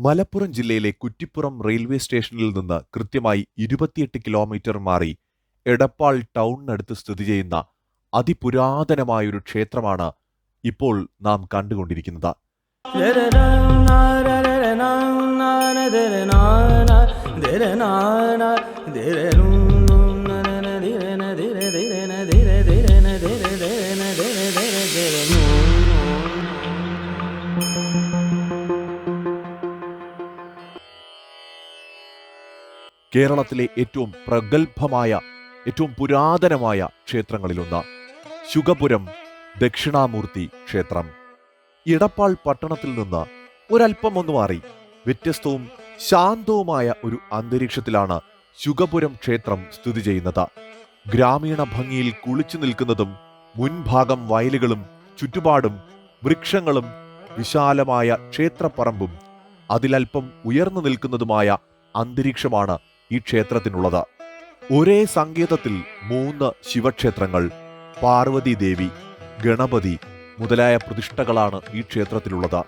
മലപ്പുറം ജില്ലയിലെ കുറ്റിപ്പുറം റെയിൽവേ സ്റ്റേഷനിൽ നിന്ന് കൃത്യമായി ഇരുപത്തിയെട്ട് കിലോമീറ്റർ മാറി എടപ്പാൾ ടൗണിനടുത്ത് സ്ഥിതി ചെയ്യുന്ന അതിപുരാതനമായൊരു ക്ഷേത്രമാണ് ഇപ്പോൾ നാം കണ്ടുകൊണ്ടിരിക്കുന്നത് കേരളത്തിലെ ഏറ്റവും പ്രഗത്ഭമായ ഏറ്റവും പുരാതനമായ ക്ഷേത്രങ്ങളിലൊന്ന് ശുഗപുരം ദക്ഷിണാമൂർത്തി ക്ഷേത്രം. ഇടപ്പാൾ പട്ടണത്തിൽ നിന്ന് ഒരല്പം ഒന്ന് മാറി വ്യത്യസ്തവും ശാന്തവുമായ ഒരു അന്തരീക്ഷത്തിലാണ് ശുഗപുരം ക്ഷേത്രം സ്ഥിതി ചെയ്യുന്നത്. ഗ്രാമീണ ഭംഗിയിൽ കുളിച്ചു നിൽക്കുന്നതും മുൻഭാഗം വയലുകളും ചുറ്റുപാടും വൃക്ഷങ്ങളും വിശാലമായ ക്ഷേത്രപ്പറമ്പും അതിലൽപ്പം ഉയർന്നു നിൽക്കുന്നതുമായ അന്തരീക്ഷമാണ് ഈ ക്ഷേത്രത്തിനുള്ളത്. ഒരേ സങ്കേതത്തിൽ മൂന്ന് ശിവക്ഷേത്രങ്ങൾ പാർവതി ദേവി ഗണപതി മുതലായ പ്രതിഷ്ഠകളാണ് ഈ ക്ഷേത്രത്തിലുള്ളത്.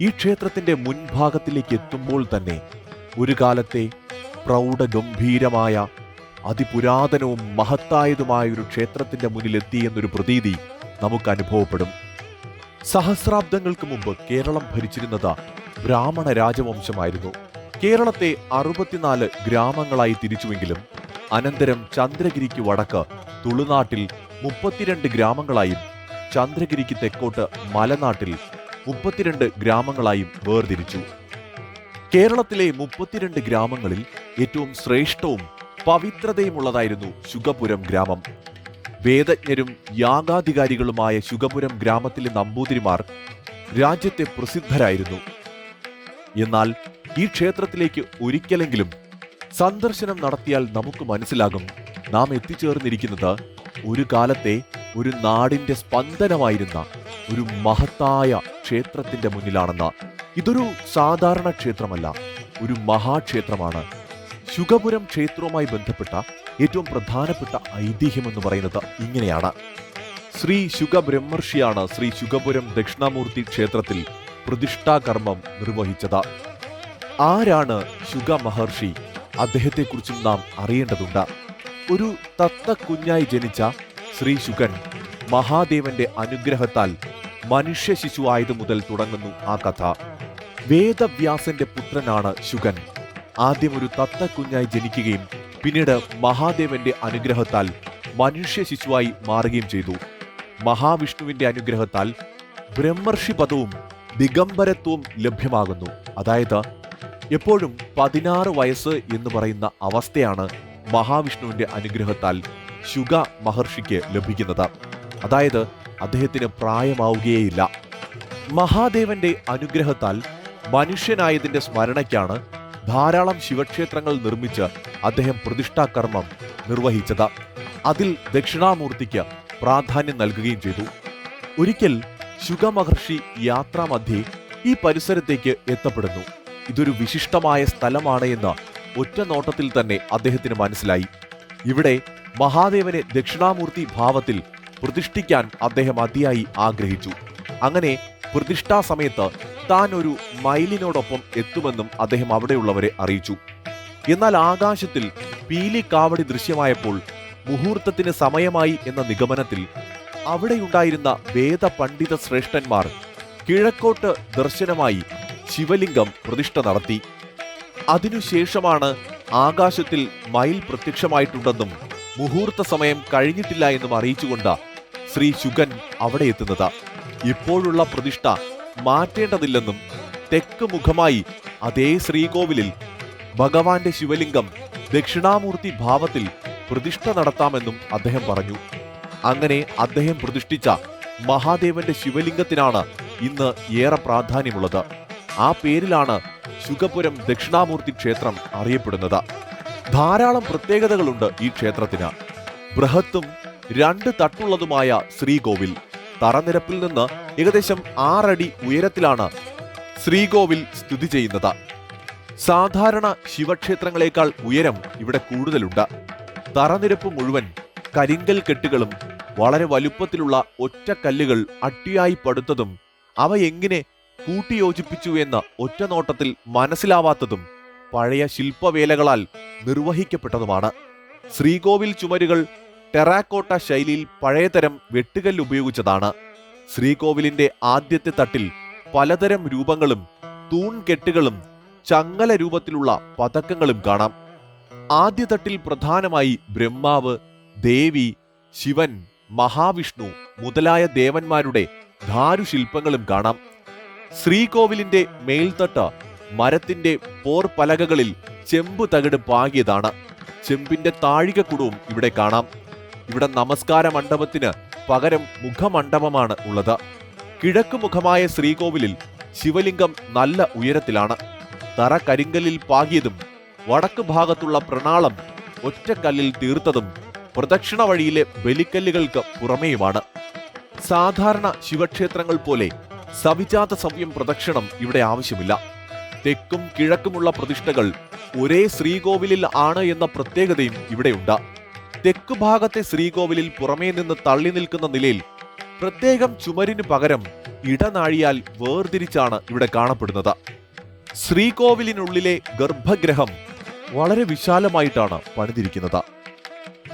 ഈ ക്ഷേത്രത്തിന്റെ മുൻഭാഗത്തിലേക്ക് എത്തുമ്പോൾ തന്നെ ഒരു കാലത്തെ പ്രൗഢഗംഭീരമായ അതിപുരാതനവും മഹത്തായതുമായ ഒരു ക്ഷേത്രത്തിന്റെ മുന്നിലെത്തി എന്നൊരു പ്രതീതി നമുക്ക് അനുഭവപ്പെടും. സഹസ്രാബ്ദങ്ങൾക്ക് മുമ്പ് കേരളം ഭരിച്ചിരുന്നത് ബ്രാഹ്മണ രാജവംശമായിരുന്നു. കേരളത്തെ അറുപത്തിനാല് ഗ്രാമങ്ങളായി തിരിച്ചുവെങ്കിലും അനന്തരം ചന്ദ്രഗിരിക്ക് വടക്ക് തുളുനാട്ടിൽ മുപ്പത്തിരണ്ട് ഗ്രാമങ്ങളായും ചന്ദ്രഗിരിക്ക് തെക്കോട്ട് മലനാട്ടിൽ മുപ്പത്തിരണ്ട് ഗ്രാമങ്ങളായും വേർതിരിച്ചു. കേരളത്തിലെ മുപ്പത്തിരണ്ട് ഗ്രാമങ്ങളിൽ ഏറ്റവും ശ്രേഷ്ഠവും പവിത്രതയുമുള്ളതായിരുന്നു ശുഗപുരം ഗ്രാമം. വേദജ്ഞരും യാഗാധികാരികളുമായ ശുഗപുരം ഗ്രാമത്തിലെ നമ്പൂതിരിമാർ രാജ്യത്തെ പ്രസിദ്ധരായിരുന്നു. എന്നാൽ ഈ ക്ഷേത്രത്തിലേക്ക് ഒരിക്കലെങ്കിലും സന്ദർശനം നടത്തിയാൽ നമുക്ക് മനസ്സിലാകും. നാം എത്തിച്ചേർന്നിരിക്കുന്നത് ഒരു കാലത്തെ ഒരു നാടിന്റെ സ്പന്ദനമായിരുന്ന ഒരു മഹത്തായ ക്ഷേത്രത്തിന്റെ മുന്നിലാണെന്ന് ഇതൊരു സാധാരണ ക്ഷേത്രമല്ല ഒരു മഹാക്ഷേത്രമാണ്. ശുഗപുരം ക്ഷേത്രവുമായി ബന്ധപ്പെട്ട ഏറ്റവും പ്രധാനപ്പെട്ട ഐതിഹ്യം എന്ന് പറയുന്നത് ഇങ്ങനെയാണ്. ശ്രീ ശുഗ ബ്രഹ്മർഷിയാണ് ശ്രീ ശുഗപുരം ദക്ഷിണാമൂർത്തി ക്ഷേത്രത്തിൽ പ്രതിഷ്ഠാകർമ്മം നിർവഹിച്ചത്. ആരാണ് ശുഗ മഹർഷി? അദ്ദേഹത്തെക്കുറിച്ചും നാം അറിയേണ്ടതുണ്ട്. ഒരു തത്ത കുഞ്ഞായി ജനിച്ച ശ്രീ ശുഗൻ മഹാദേവന്റെ അനുഗ്രഹത്താൽ മനുഷ്യ ശിശുവായത് മുതൽ തുടങ്ങുന്നു ആ കഥ. വേദവ്യാസന്റെ പുത്രനാണ് ശുഗൻ. ആദ്യം ഒരു തത്ത കുഞ്ഞായി ജനിക്കുകയും പിന്നീട് മഹാദേവന്റെ അനുഗ്രഹത്താൽ മനുഷ്യ ശിശുവായി മാറുകയും ചെയ്തു. മഹാവിഷ്ണുവിന്റെ അനുഗ്രഹത്താൽ ബ്രഹ്മർഷി പദവും ദിഗംബരത്വവും ലഭ്യമാകുന്നു. അതായത് എപ്പോഴും പതിനാറ് വയസ്സ് എന്ന് പറയുന്ന അവസ്ഥയാണ് മഹാവിഷ്ണുവിന്റെ അനുഗ്രഹത്താൽ ശുഗ മഹർഷിക്ക് ലഭിക്കുന്നത്. അതായത് അദ്ദേഹത്തിന് പ്രായമാവുകയേയില്ല. മഹാദേവന്റെ അനുഗ്രഹത്താൽ മനുഷ്യനായതിന്റെ സ്മരണയ്ക്കാണ് ധാരാളം ശിവക്ഷേത്രങ്ങൾ നിർമ്മിച്ച് അദ്ദേഹം പ്രതിഷ്ഠാകർമ്മം നിർവഹിച്ചത്. അതിൽ ദക്ഷിണാമൂർത്തിക്ക് പ്രാധാന്യം നൽകുകയും ചെയ്തു. ഒരിക്കൽ ശുഗ മഹർഷി യാത്രാമധ്യേ ഈ പരിസരത്തേക്ക് എത്തപ്പെടുന്നു. ഇതൊരു വിശിഷ്ടമായ സ്ഥലമാണ് എന്ന് ഒറ്റ നോട്ടത്തിൽ തന്നെ അദ്ദേഹത്തിന് മനസ്സിലായി. ഇവിടെ മഹാദേവനെ ദക്ഷിണാമൂർത്തി ഭാവത്തിൽ പ്രതിഷ്ഠിക്കാൻ അദ്ദേഹം അതിയായി ആഗ്രഹിച്ചു. അങ്ങനെ പ്രതിഷ്ഠാ സമയത്ത് താൻ ഒരു മയിലിനോടൊപ്പം എത്തുമെന്നും അദ്ദേഹം അവിടെയുള്ളവരെ അറിയിച്ചു. എന്നാൽ ആകാശത്തിൽ പീലിക്കാവടി ദൃശ്യമായപ്പോൾ മുഹൂർത്തത്തിന് സമയമായി എന്ന നിഗമനത്തിൽ അവിടെയുണ്ടായിരുന്ന വേദ പണ്ഡിത ശ്രേഷ്ഠന്മാർ കിഴക്കോട്ട് ദർശനമായി ശിവലിംഗം പ്രതിഷ്ഠ നടത്തി. അതിനുശേഷമാണ് ആകാശത്തിൽ മയിൽ പ്രത്യക്ഷമായിട്ടുണ്ടെന്നും മുഹൂർത്ത സമയം കഴിഞ്ഞിട്ടില്ല എന്നും അറിയിച്ചുകൊണ്ട് ശ്രീ ശുഗൻ അവിടെ എത്തുന്നത്. ഇപ്പോഴുള്ള പ്രതിഷ്ഠ മാറ്റേണ്ടതില്ലെന്നും തെക്ക് മുഖമായി അതേ ശ്രീകോവിലിൽ ഭഗവാന്റെ ശിവലിംഗം ദക്ഷിണാമൂർത്തി ഭാവത്തിൽ പ്രതിഷ്ഠ നടത്താമെന്നും അദ്ദേഹം പറഞ്ഞു. അങ്ങനെ അദ്ദേഹം പ്രതിഷ്ഠിച്ച മഹാദേവന്റെ ശിവലിംഗത്തിനാണ് ഇന്ന് ഏറെ പ്രാധാന്യമുള്ളത്. ആ പേരിലാണ് ശുഗപുരം ദക്ഷിണാമൂർത്തി ക്ഷേത്രം അറിയപ്പെടുന്നത്. ധാരാളം പ്രത്യേകതകളുണ്ട് ഈ ക്ഷേത്രത്തിന്. ബൃഹത്തും രണ്ട് തട്ടുള്ളതുമായ ശ്രീകോവിൽ തറനിരപ്പിൽ നിന്ന് ഏകദേശം ആറടി ഉയരത്തിലാണ് ശ്രീകോവിൽ സ്ഥിതി ചെയ്യുന്നത്. സാധാരണ ശിവക്ഷേത്രങ്ങളെക്കാൾ ഉയരം ഇവിടെ കൂടുതലുണ്ട്. തറനിരപ്പ് മുഴുവൻ കരിങ്കൽ കെട്ടുകളും വളരെ വലുപ്പത്തിലുള്ള ഒറ്റക്കല്ലുകൾ അട്ടിയായി പടുത്തതും അവ എങ്ങനെ കൂട്ടിയോജിപ്പിച്ചു എന്ന് ഒറ്റനോട്ടത്തിൽ മനസ്സിലാവാത്തതും പഴയ ശില്പവേലകളാൽ നിർവഹിക്കപ്പെട്ടതുമാണ്. ശ്രീകോവിൽ ചുമരുകൾ ടെറാക്കോട്ട ശൈലിയിൽ പഴയതരം വെട്ടുകല്ല് ഉപയോഗിച്ചതാണ്. ശ്രീകോവിലിന്റെ ആദ്യത്തെ തട്ടിൽ പലതരം രൂപങ്ങളും തൂൺകെട്ടുകളും ചങ്ങല രൂപത്തിലുള്ള പതക്കങ്ങളും കാണാം. ആദ്യ തട്ടിൽ പ്രധാനമായി ബ്രഹ്മാവ് ദേവി ശിവൻ മഹാവിഷ്ണു മുതലായ ദേവന്മാരുടെ ധാരുശില്പങ്ങളും കാണാം. ശ്രീകോവിലിന്റെ മേൽത്തട്ട് മരത്തിന്റെ പോർ പലകകളിൽ ചെമ്പ് തകിട് പാകിയതാണ്. ചെമ്പിന്റെ താഴികക്കുടവും ഇവിടെ കാണാം. ഇവിടെ നമസ്കാര മണ്ഡപത്തിന് പകരം മുഖമണ്ഡപമാണ് ഉള്ളത്. കിഴക്ക് കിഴക്കുമുഖമായ ശ്രീകോവിലിൽ ശിവലിംഗം നല്ല ഉയരത്തിലാണ്. തറ കരിങ്കലിൽ പാകിയതും വടക്ക് ഭാഗത്തുള്ള പ്രണാളം ഒറ്റക്കല്ലിൽ തീർത്തതും പ്രദക്ഷിണ വഴിയിലെ ബലിക്കല്ലുകൾക്ക് പുറമേയുമാണ്. സാധാരണ ശിവക്ഷേത്രങ്ങൾ പോലെ സവിജാത സവ്യം പ്രദക്ഷിണം ഇവിടെ ആവശ്യമില്ല. തെക്കും കിഴക്കുമുള്ള പ്രതിഷ്ഠകൾ ഒരേ ശ്രീകോവിലിൽ ആണ് എന്ന പ്രത്യേകതയും ഇവിടെയുണ്ട്. തെക്കു ഭാഗത്തെ ശ്രീകോവിലിൽ പുറമേ നിന്ന് തള്ളി നിൽക്കുന്ന നിലയിൽ പ്രത്യേകം ചുമരിനു പകരം ഇടനാഴിയാൽ വേർതിരിച്ചാണ് ഇവിടെ കാണപ്പെടുന്നത്. ശ്രീകോവിലിനുള്ളിലെ ഗർഭഗ്രഹം വളരെ വിശാലമായിട്ടാണ് പണിതിരിക്കുന്നത്.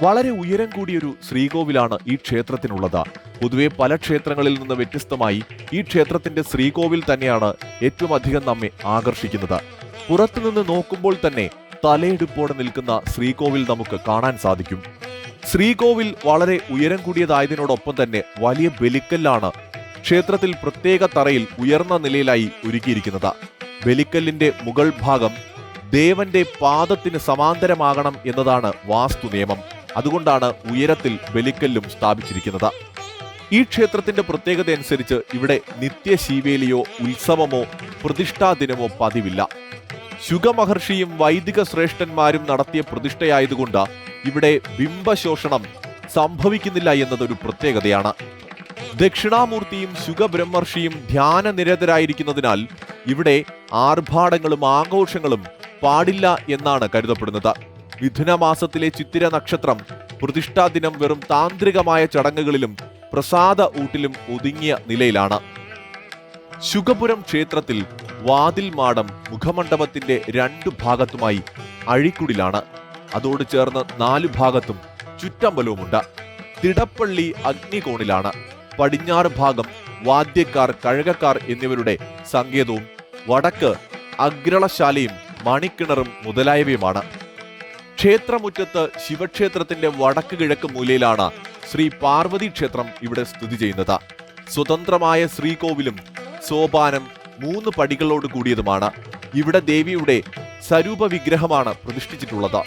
വളരെ ഉയരം കൂടിയൊരു ശ്രീകോവിലാണ് ഈ ക്ഷേത്രത്തിനുള്ളത്. പൊതുവെ പല ക്ഷേത്രങ്ങളിൽ നിന്ന് വ്യത്യസ്തമായി ഈ ക്ഷേത്രത്തിന്റെ ശ്രീകോവിൽ തന്നെയാണ് ഏറ്റവും അധികം നമ്മെ ആകർഷിക്കുന്നത്. പുറത്തുനിന്ന് നോക്കുമ്പോൾ തന്നെ തലയെടുപ്പോടെ നിൽക്കുന്ന ശ്രീകോവിൽ നമുക്ക് കാണാൻ സാധിക്കും. ശ്രീകോവിൽ വളരെ ഉയരം കൂടിയതായതിനോടൊപ്പം തന്നെ വലിയ ബലിക്കല്ലാണ് ക്ഷേത്രത്തിൽ പ്രത്യേക തറയിൽ ഉയർന്ന നിലയിലായി ഒരുക്കിയിരിക്കുന്നത്. ബലിക്കല്ലിന്റെ മുകൾ ഭാഗം ദേവന്റെ പാദത്തിന് സമാന്തരമാകണം എന്നതാണ് വാസ്തു നിയമം അതുകൊണ്ടാണ് ഉയരത്തിൽ ബലിക്കല്ലും സ്ഥാപിച്ചിരിക്കുന്നത്. ഈ ക്ഷേത്രത്തിന്റെ പ്രത്യേകത അനുസരിച്ച് ഇവിടെ നിത്യശീവേലിയോ ഉത്സവമോ പ്രതിഷ്ഠാ ദിനമോ പതിവില്ല. ശുഗമഹർഷിയും വൈദിക ശ്രേഷ്ഠന്മാരും നടത്തിയ പ്രതിഷ്ഠയായതുകൊണ്ട് ഇവിടെ ബിംബശോഷണം സംഭവിക്കുന്നില്ല എന്നതൊരു പ്രത്യേകതയാണ്. ദക്ഷിണാമൂർത്തിയും ശുഗബ്രഹ്മർഷിയും ധ്യാന നിരതരായിരിക്കുന്നതിനാൽ ഇവിടെ ആർഭാടങ്ങളും ആഘോഷങ്ങളും പാടില്ല എന്നാണ് കരുതപ്പെടുന്നത്. മിഥുന മാസത്തിലെ ചിത്തിര നക്ഷത്രം പ്രതിഷ്ഠാ ദിനം വെറും താന്ത്രികമായ ചടങ്ങുകളിലും പ്രസാദ ഊട്ടിലും ഒതുങ്ങിയ നിലയിലാണ്. ശുഗപുരം ക്ഷേത്രത്തിൽ വാതിൽ മാടം മുഖമണ്ഡപത്തിന്റെ രണ്ടു ഭാഗത്തുമായി അഴിക്കുടിലാണ്. അതോട് ചേർന്ന് നാലു ഭാഗത്തും ചുറ്റമ്പലവുമുണ്ട്. തിടപ്പള്ളി അഗ്നികോണിലാണ്. പടിഞ്ഞാറ് ഭാഗം വാദ്യക്കാർ കഴകക്കാർ എന്നിവരുടെ സങ്കേതവും വടക്ക് അഗ്രളശാലയും മണിക്കിണറും മുതലായവയുമാണ്. ക്ഷേത്രമുറ്റത്ത് ശിവക്ഷേത്രത്തിന്റെ വടക്ക് കിഴക്ക് മൂലയിലാണ് ശ്രീ പാർവതി ക്ഷേത്രം ഇവിടെ സ്ഥിതി ചെയ്യുന്നത്. സ്വതന്ത്രമായ ശ്രീകോവിലും സോപാനം മൂന്ന് പടികളോട് കൂടിയതുമാണ്. ഇവിടെ ദേവിയുടെ സ്വരൂപ വിഗ്രഹമാണ് പ്രതിഷ്ഠിച്ചിട്ടുള്ളത്.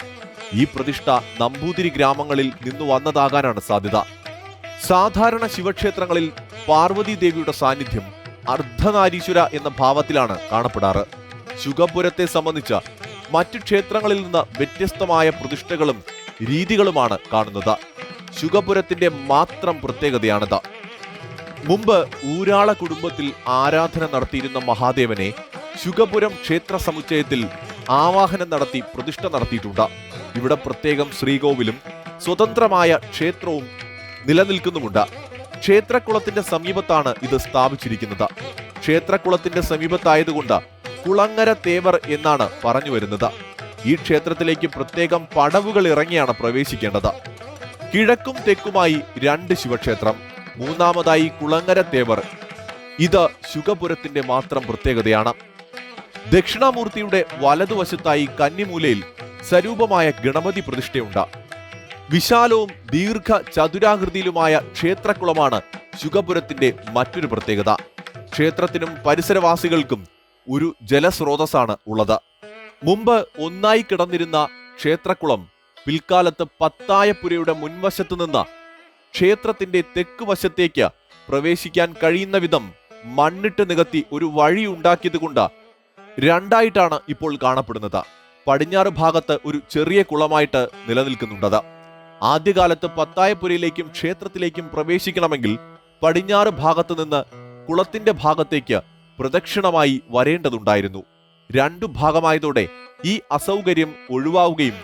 ഈ പ്രതിഷ്ഠ നമ്പൂതിരി ഗ്രാമങ്ങളിൽ നിന്നു വന്നതാകാനാണ് സാധ്യത. സാധാരണ ശിവക്ഷേത്രങ്ങളിൽ പാർവതി ദേവിയുടെ സാന്നിധ്യം അർദ്ധനാരീശ്വര എന്ന ഭാവത്തിലാണ് കാണപ്പെടാറ്. ശുഗപുരത്തെ സംബന്ധിച്ച് മറ്റു ക്ഷേത്രങ്ങളിൽ നിന്ന് വ്യത്യസ്തമായ പ്രതിഷ്ഠകളും രീതികളുമാണ് കാണുന്നത്. ശുഗപുരത്തിന്റെ മാത്രം പ്രത്യേകതയാണിത്. മുമ്പ് ഊരാള കുടുംബത്തിൽ ആരാധന നടത്തിയിരുന്ന മഹാദേവനെ ശുഗപുരം ക്ഷേത്ര സമുച്ചയത്തിൽ ആവാഹനം നടത്തി പ്രതിഷ്ഠ നടത്തിയിട്ടുണ്ട്. ഇവിടെ പ്രത്യേകം ശ്രീകോവിലും സ്വതന്ത്രമായ ക്ഷേത്രവും നിലനിൽക്കുന്നുമുണ്ട്. ക്ഷേത്രക്കുളത്തിന്റെ സമീപത്താണ് ഇത് സ്ഥാപിച്ചിരിക്കുന്നത്. ക്ഷേത്രക്കുളത്തിന്റെ സമീപത്തായതുകൊണ്ട് കുളങ്ങര തേവർ എന്നാണ് പറഞ്ഞു വരുന്നത്. ഈ ക്ഷേത്രത്തിലേക്ക് പ്രത്യേകം പടവുകൾ ഇറങ്ങിയാണ് പ്രവേശിക്കേണ്ടത്. കിഴക്കും തെക്കുമായി രണ്ട് ശിവക്ഷേത്രം മൂന്നാമതായി കുളങ്ങര തേവർ. ഇത് ശുഗപുരത്തിന്റെ മാത്രം പ്രത്യേകതയാണ്. ദക്ഷിണാമൂർത്തിയുടെ വലതുവശത്തായി കന്നിമൂലയിൽ സ്വരൂപമായ ഗണപതി പ്രതിഷ്ഠയുണ്ട്. വിശാലവും ദീർഘ ചതുരാകൃതിയിലുമായ ക്ഷേത്രക്കുളമാണ് ശുഗപുരത്തിന്റെ മറ്റൊരു പ്രത്യേകത. ക്ഷേത്രത്തിനും പരിസരവാസികൾക്കും ഒരു ജലസ്രോതസ്സാണ് ഉള്ളത്. മുമ്പ് ഒന്നായി കിടന്നിരുന്ന ക്ഷേത്രക്കുളം പിൽക്കാലത്ത് പത്തായപ്പുരയുടെ മുൻവശത്തു നിന്ന് ക്ഷേത്രത്തിന്റെ തെക്ക് വശത്തേക്ക് പ്രവേശിക്കാൻ കഴിയുന്ന വിധം മണ്ണിട്ട് നികത്തി ഒരു വഴി ഉണ്ടാക്കിയതുകൊണ്ട് രണ്ടായിട്ടാണ് ഇപ്പോൾ കാണപ്പെടുന്നത്. പടിഞ്ഞാറ് ഭാഗത്ത് ഒരു ചെറിയ കുളമായിട്ട് നിലനിൽക്കുന്നുണ്ടത്. ആദ്യകാലത്ത് പത്തായപ്പുരയിലേക്കും ക്ഷേത്രത്തിലേക്കും പ്രവേശിക്കണമെങ്കിൽ പടിഞ്ഞാറ് ഭാഗത്ത് നിന്ന് കുളത്തിന്റെ ഭാഗത്തേക്ക് പ്രദക്ഷിണമായി വരേണ്ടതുണ്ടായിരുന്നു. രണ്ടു ഭാഗമായതോടെ ഈ അസൗകര്യം ഒഴിവാവുകയും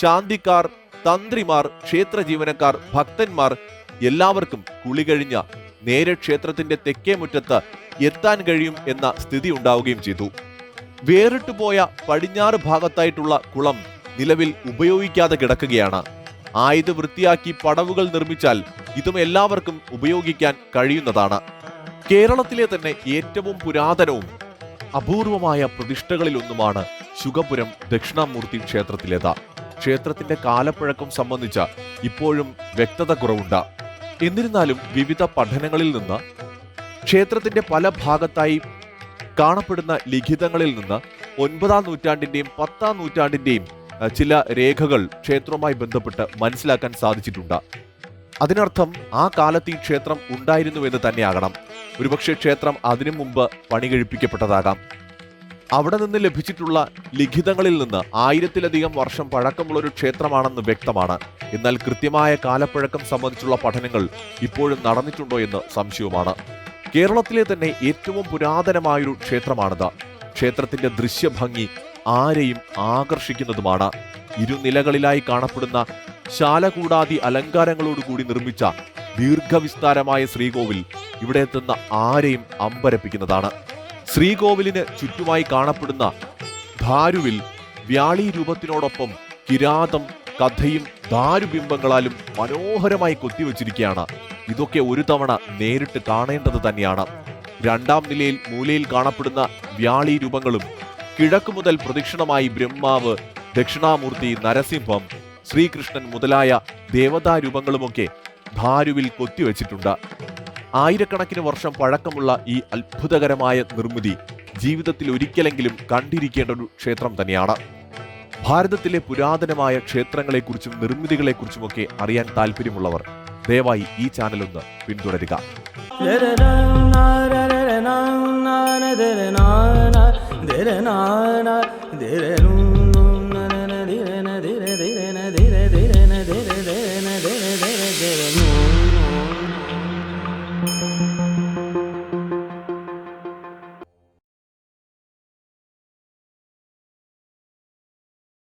ശാന്തിക്കാർ തന്ത്രിമാർ ക്ഷേത്ര ജീവനക്കാർ ഭക്തന്മാർ എല്ലാവർക്കും കുളി കഴിഞ്ഞ നേരെ ക്ഷേത്രത്തിന്റെ തെക്കേ മുറ്റത്ത് എത്താൻ കഴിയും എന്ന സ്ഥിതി ഉണ്ടാവുകയും ചെയ്തു. വേറിട്ടുപോയ പടിഞ്ഞാറ് ഭാഗത്തായിട്ടുള്ള കുളം നിലവിൽ ഉപയോഗിക്കാതെ കിടക്കുകയാണ്. ആയത് വൃത്തിയാക്കി പടവുകൾ നിർമ്മിച്ചാൽ ഇതും എല്ലാവർക്കും ഉപയോഗിക്കാൻ കഴിയുന്നതാണ്. കേരളത്തിലെ തന്നെ ഏറ്റവും പുരാതനവും അപൂർവമായ പ്രതിഷ്ഠകളിലൊന്നുമാണ് ശുഗപുരം ദക്ഷിണാമൂർത്തി ക്ഷേത്രത്തിലേത്. ക്ഷേത്രത്തിന്റെ കാലപ്പഴക്കം സംബന്ധിച്ച ഇപ്പോഴും വ്യക്തത കുറവുണ്ട്. എന്നിരുന്നാലും വിവിധ പഠനങ്ങളിൽ നിന്ന് ക്ഷേത്രത്തിന്റെ പല ഭാഗത്തായി കാണപ്പെടുന്ന ലിഖിതങ്ങളിൽ നിന്ന് ഒൻപതാം നൂറ്റാണ്ടിന്റെയും പത്താം നൂറ്റാണ്ടിന്റെയും ചില രേഖകൾ ക്ഷേത്രവുമായി ബന്ധപ്പെട്ട് മനസ്സിലാക്കാൻ സാധിച്ചിട്ടുണ്ട്. അതിനർത്ഥം ആ കാലത്ത് ഈ ക്ഷേത്രം ഉണ്ടായിരുന്നുവെന്ന് തന്നെയാകണം. ഒരുപക്ഷെ ക്ഷേത്രം അതിനു മുമ്പ് പണി കഴിപ്പിക്കപ്പെട്ടതാകാം. അവിടെ നിന്ന് ലഭിച്ചിട്ടുള്ള ലിഖിതങ്ങളിൽ നിന്ന് ആയിരത്തിലധികം വർഷം പഴക്കമുള്ള ഒരു ക്ഷേത്രമാണെന്ന് വ്യക്തമാണ്. എന്നാൽ കൃത്യമായ കാലപ്പഴക്കം സംബന്ധിച്ചുള്ള പഠനങ്ങൾ ഇപ്പോഴും നടന്നിട്ടുണ്ടോ എന്ന് സംശയവുമാണ്. കേരളത്തിലെ തന്നെ ഏറ്റവും പുരാതനമായൊരു ക്ഷേത്രമാണിത്. ക്ഷേത്രത്തിന്റെ ദൃശ്യഭംഗി ആരെയും ആകർഷിക്കുന്നതുമാണ്. ഇരുനിലകളിലായി കാണപ്പെടുന്ന ശാലകൂടാദി അലങ്കാരങ്ങളോടുകൂടി നിർമ്മിച്ച ദീർഘവിസ്താരമായ ശ്രീകോവിൽ ഇവിടെ എത്തുന്ന ആരെയും അമ്പരപ്പിക്കുന്നതാണ്. ശ്രീകോവിലിന് ചുറ്റുമായി കാണപ്പെടുന്ന ധാരുവിൽ വ്യാളി രൂപത്തിനോടൊപ്പം കിരാതം കഥയും ദാരുബിംബങ്ങളാലും മനോഹരമായി കൊത്തിവെച്ചിരിക്കുകയാണ്. ഇതൊക്കെ ഒരു തവണ നേരിട്ട് കാണേണ്ടത് തന്നെയാണ്. രണ്ടാം നിലയിൽ മൂലയിൽ കാണപ്പെടുന്ന വ്യാളി രൂപങ്ങളും കിഴക്ക് മുതൽ പ്രദക്ഷിണമായി ബ്രഹ്മാവ് ദക്ഷിണാമൂർത്തി നരസിംഹം ശ്രീകൃഷ്ണൻ മുതലായ ദേവതാരൂപങ്ങളുമൊക്കെ ധാരുവിൽ കൊത്തിവെച്ചിട്ടുണ്ട് ആയിരക്കണക്കിന് വർഷം പഴക്കമുള്ള ഈ അത്ഭുതകരമായ നിർമ്മിതി ജീവിതത്തിൽ ഒരിക്കലെങ്കിലും കണ്ടിരിക്കേണ്ട ഒരു ക്ഷേത്രം തന്നെയാണ് ഭാരതത്തിലെ പുരാതനമായ ക്ഷേത്രങ്ങളെക്കുറിച്ചും നിർമ്മിതികളെക്കുറിച്ചുമൊക്കെ അറിയാൻ താല്പര്യമുള്ളവർ ദയവായി ഈ ചാനൽ ഒന്ന് പിന്തുടരുക na